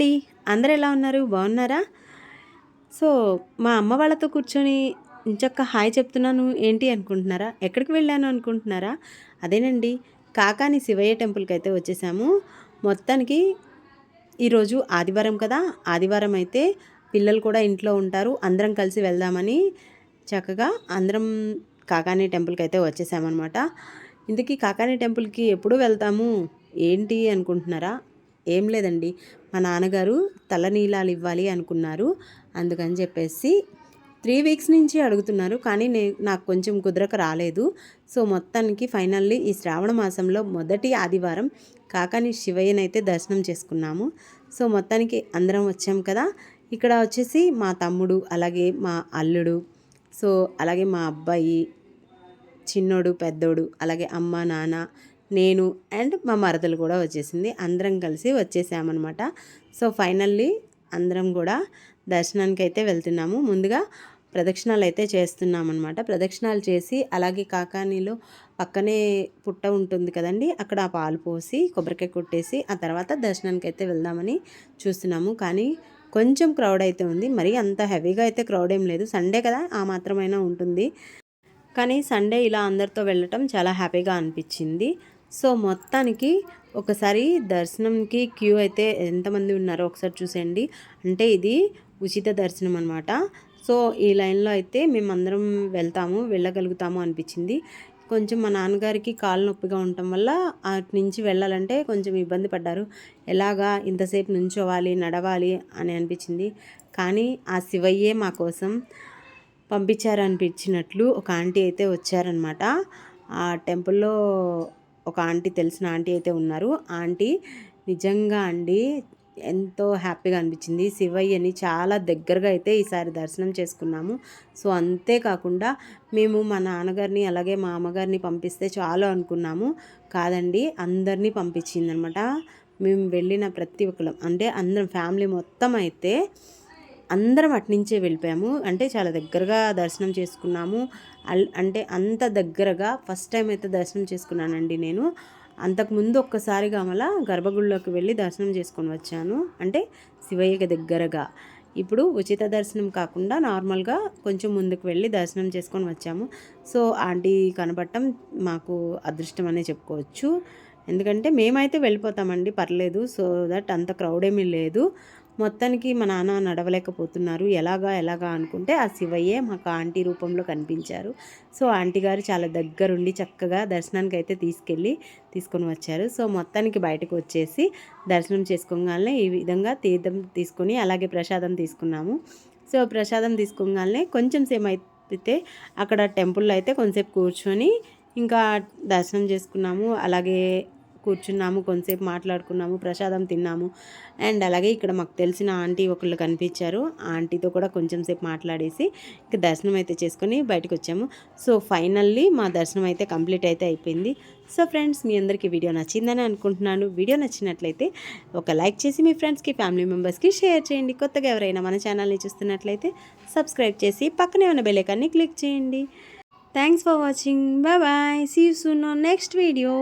అండి అందరు ఎలా ఉన్నారు? బాగున్నారా? సో మా అమ్మ వాళ్ళతో కూర్చొని ఇంచక్క హాయ్ చెప్తున్నాను ఏంటి అనుకుంటున్నారా? ఎక్కడికి వెళ్ళాను అనుకుంటున్నారా? అదేనండి కాకాని శివయ్య టెంపుల్కి అయితే వచ్చేసాము. మొత్తానికి ఈరోజు ఆదివారం కదా? ఆదివారం అయితే పిల్లలు కూడా ఇంట్లో ఉంటారు. అందరం కలిసి వెళ్దామని చక్కగా అందరం కాకాని టెంపుల్కి అయితే వచ్చేసామన్నమాట. ఇందుకీ కాకాని టెంపుల్కి ఎప్పుడు వెళ్తాము? ఏంటి అనుకుంటున్నారా? ఏం లేదండి. మా నాన్నగారు తలనీలాలు ఇవ్వాలి అనుకున్నారు. అందుకని చెప్పేసి త్రీ వీక్స్ నుంచి అడుగుతున్నారు. కానీ నే నాకు కొంచెం కుదరక రాలేదు. సో మొత్తానికి ఫైనల్లీ ఈ శ్రావణ మాసంలో మొదటి ఆదివారం కాకాని శివయ్యనైతే దర్శనం చేసుకున్నాము. సో మొత్తానికి అందరం వచ్చాం కదా. ఇక్కడ వచ్చేసి మా తమ్ముడు అలాగే మా అల్లుడు సో అలాగే మా అబ్బాయి చిన్నోడు పెద్దోడు అలాగే అమ్మ నాన్న నేను అండ్ మా మరదలు కూడా వచ్చేసింది. అందరం కలిసి వచ్చేసామన్నమాట. సో ఫైనల్లీ అందరం కూడా దర్శనానికి అయితే వెళ్తున్నాము. ముందుగా ప్రదక్షిణాలు అయితే చేస్తున్నామన్నమాట. ప్రదక్షిణాలు చేసి అలాగే కాకానీలో పక్కనే పుట్ట ఉంటుంది కదండి అక్కడ ఆ పాలు పోసి కొబ్బరికాయ కొట్టేసి ఆ తర్వాత దర్శనానికి అయితే వెళ్దామని చూస్తున్నాము. కానీ కొంచెం క్రౌడ్ అయితే ఉంది. మరి అంత హెవీగా అయితే క్రౌడ్ ఏం లేదు. సండే కదా ఆ మాత్రమైనా ఉంటుంది. కానీ సండే ఇలా అందరితో వెళ్ళటం చాలా హ్యాపీగా అనిపించింది. సో మొత్తానికి ఒకసారి దర్శనంకి క్యూ అయితే ఎంతమంది ఉన్నారో ఒకసారి చూసేయండి. అంటే ఇది ఉచిత దర్శనం అనమాట సో ఈ లైన్లో అయితే మేమందరం వెళ్తాము వెళ్ళగలుగుతాము అనిపించింది. కొంచెం మా నాన్నగారికి కాలు నొప్పిగా ఉండటం వల్ల అటు నుంచి వెళ్ళాలంటే కొంచెం ఇబ్బంది పడ్డారు. ఎలాగా ఇంతసేపు నుంచోవాలి నడవాలి అని అనిపించింది. కానీ ఆ శివయ్యే మా కోసం పంపించారనిపించినట్లు ఒక ఆంటీ అయితే వచ్చారనమాట ఆ టెంపుల్లో ఒక ఆంటీ తెలిసిన ఆంటీ అయితే ఉన్నారు. ఆంటీ నిజంగా అండి ఎంతో హ్యాపీగా అనిపించింది. శివయ్యని చాలా దగ్గరగా అయితే ఈసారి దర్శనం చేసుకున్నాము. సో అంతేకాకుండా మేము మా నాన్నగారిని అలాగే మా అమ్మగారిని పంపిస్తే చాలు అనుకున్నాము. కాదండి అందరినీ పంపించిందనమాట. మేము వెళ్ళిన ప్రతి ఒక్కరం అంటే అందరం ఫ్యామిలీ మొత్తం అయితే అందరం అట్నుంచే వెళ్ళిపోయాము. అంటే చాలా దగ్గరగా దర్శనం చేసుకున్నాము. అంటే అంత దగ్గరగా ఫస్ట్ టైం అయితే దర్శనం చేసుకున్నానండి నేను. అంతకుముందు ఒక్కసారిగా మళ్ళా గర్భగుడిలోకి వెళ్ళి దర్శనం చేసుకొని వచ్చాను. అంటే శివయ్యకి దగ్గరగా. ఇప్పుడు ఉచిత దర్శనం కాకుండా నార్మల్గా కొంచెం ముందుకు వెళ్ళి దర్శనం చేసుకొని వచ్చాము. సో ఆంటీ కనపడటం మాకు అదృష్టం అనే చెప్పుకోవచ్చు. ఎందుకంటే మేమైతే వెళ్ళిపోతామండి పర్లేదు. సో దట్ అంత క్రౌడ్ ఏమీ లేదు. మొత్తానికి మా నాన్న నడవలేకపోతున్నారు. ఎలాగా ఎలాగా అనుకుంటే ఆ శివయ్యే మాకు ఆంటీ రూపంలో కనిపించారు. సో ఆంటీ గారు చాలా దగ్గరుండి చక్కగా దర్శనానికి అయితే తీసుకెళ్ళి తీసుకొని వచ్చారు. సో మొత్తానికి బయటకు వచ్చేసి దర్శనం చేసుకోగానే ఈ విధంగా తీర్థం తీసుకొని అలాగే ప్రసాదం తీసుకున్నాము. సో ప్రసాదం తీసుకోగానే కొంచెం సేపు అయితే అక్కడ టెంపుల్లో అయితే కొంచెంసేపు కూర్చొని ఇంకా దర్శనం చేసుకున్నాము. అలాగే కూర్చున్నాము కొంతసేపు మాట్లాడుకున్నాము ప్రసాదం తిన్నాము. అండ్ అలాగే ఇక్కడ మాకు తెలిసిన ఆంటీ ఒకళ్ళు కనిపించారు. ఆంటీతో కూడా కొంచెం సేపు మాట్లాడేసి ఇక దర్శనం అయితే చేసుకొని బయటకు వచ్చాము. సో ఫైనల్లీ మా దర్శనం అయితే కంప్లీట్ అయితే అయిపోయింది. సో ఫ్రెండ్స్ మీ అందరికీ వీడియో నచ్చిందని అనుకుంటున్నాను. వీడియో నచ్చినట్లయితే ఒక లైక్ చేసి మీ ఫ్రెండ్స్కి ఫ్యామిలీ మెంబర్స్కి షేర్ చేయండి. కొత్తగా ఎవరైనా మన ఛానల్ని చూస్తున్నట్లయితే సబ్స్క్రైబ్ చేసి పక్కనే ఉన్న బెల్లైకాన్ని క్లిక్ చేయండి. Thanks for watching. Bye bye. See you soon next video